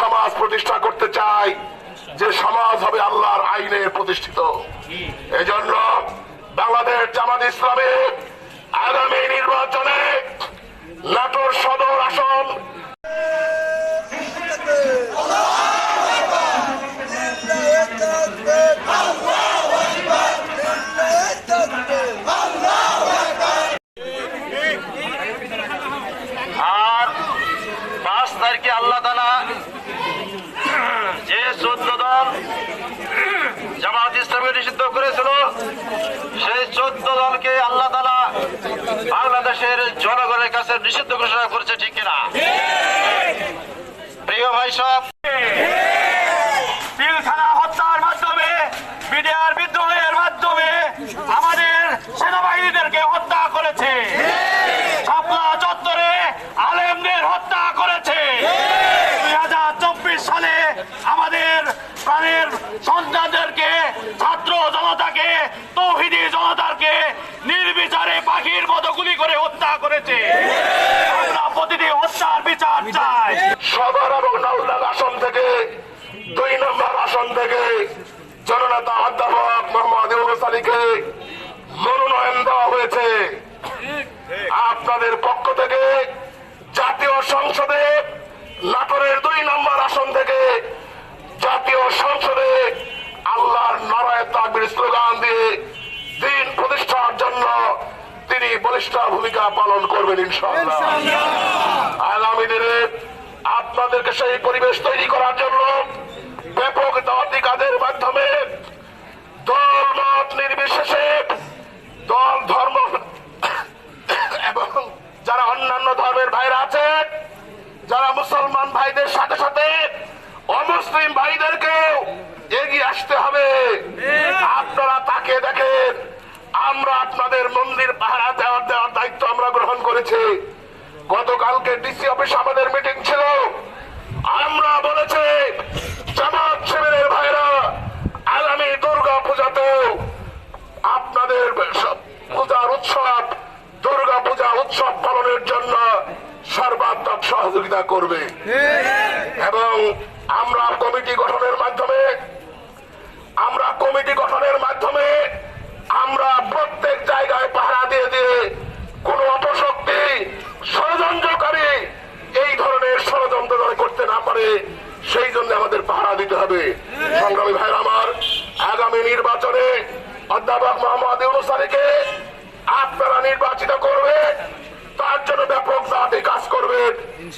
সমাজ প্রতিষ্ঠা করতে চাই যে সমাজ হবে আল্লাহর আইনে প্রতিষ্ঠিত। এজন্য বাংলাদেশ জামাত ইসলামী আগামী নির্বাচনে নাটোর সদর আসন আর পাঁচ তারিখে আল্লাহ তালা যে চোদ্দ দল নিষিদ্ধ করেছিল, সেই চোদ্দ দলকে আল্লাহ বাংলাদেশের জনগণের কাছে নিষিদ্ধ ঘোষণা করেছে, ঠিক কিনা? প্রিয় ভাই সব হত্যা করেছে। চত্বরে আলেমদের হত্যা দুই সালে আমাদের প্রাণের সন্তানদেরকে ছাত্র জনতাকে, তৌহিদি জনতাকে নির্বিচারে পাখির মতো গুলি করে হত্যা করেছে। আমরা প্রতিটি হত্যার বিচার চাই। সদর এবং নলদাগ আসন থেকে, দুই নম্বর আসন থেকে জননেতা অধ্যাপক মোহাম্মদ ইউনুস আলীকে মনোনয়ন দেওয়া হয়েছে। আপনাদের পক্ষ থেকে জাতীয় সংসদে নাটোরের দুই নম্বর আসন থেকে সংসদে আল্লাহর নারায়ণ তাকবির স্লোগান দিয়ে দিন প্রতিষ্ঠার জন্য তিনি বলিষ্ঠ ভূমিকা পালন করবেন ইনশাআল্লাহ। আগামী দিনে আপনাদেরকে সেই পরিবেশ তৈরি করার জন্য ব্যাপক দাওয়াতি কাজের মাধ্যমে দল মত নির্বিশেষে দল ধর্ম এবং যারা অন্যান্য ধর্মের ভাইরা আছেন যারা মুসলমান ভাইদের সাথে সাথে অমুসলিম ভাইদেরকেও এগিয়ে আসতে হবে। আপনারা তাকে দেখেন, আমরা আপনাদের মন্দির পাহারা দেওয়ার দেওয়ার দায়িত্ব আমরা গ্রহণ করেছি। গতকালকে ডিসি অফিস আমাদের মিটিং ছিল। আমরা বলেছি, জামাত শিবিরের ভাইরা, আগামী দুর্গা পূজাতেও আপনাদের পূজার উৎসব দুর্গা পূজা উৎসব পালনের জন্য সর্বাত্মক সহযোগিতা করবে। এবং আমরা কমিটি গঠনের মাধ্যমে, আমরা কমিটি গঠনের মাধ্যমে, আমরা প্রত্যেক জায়গায় পাহারা দিয়ে দিয়ে কোন অপশক্তি, ষড়যন্ত্রকারী এই ধরনের ষড়যন্ত্র করতে না পারে, সেই জন্য আমাদের পাহারা দিতে হবে। সংগ্রামী ভাইরা আমার, আগামী নির্বাচনে অধ্যাপক মোহাম্মদ ইউনুস আলীকে আপনারা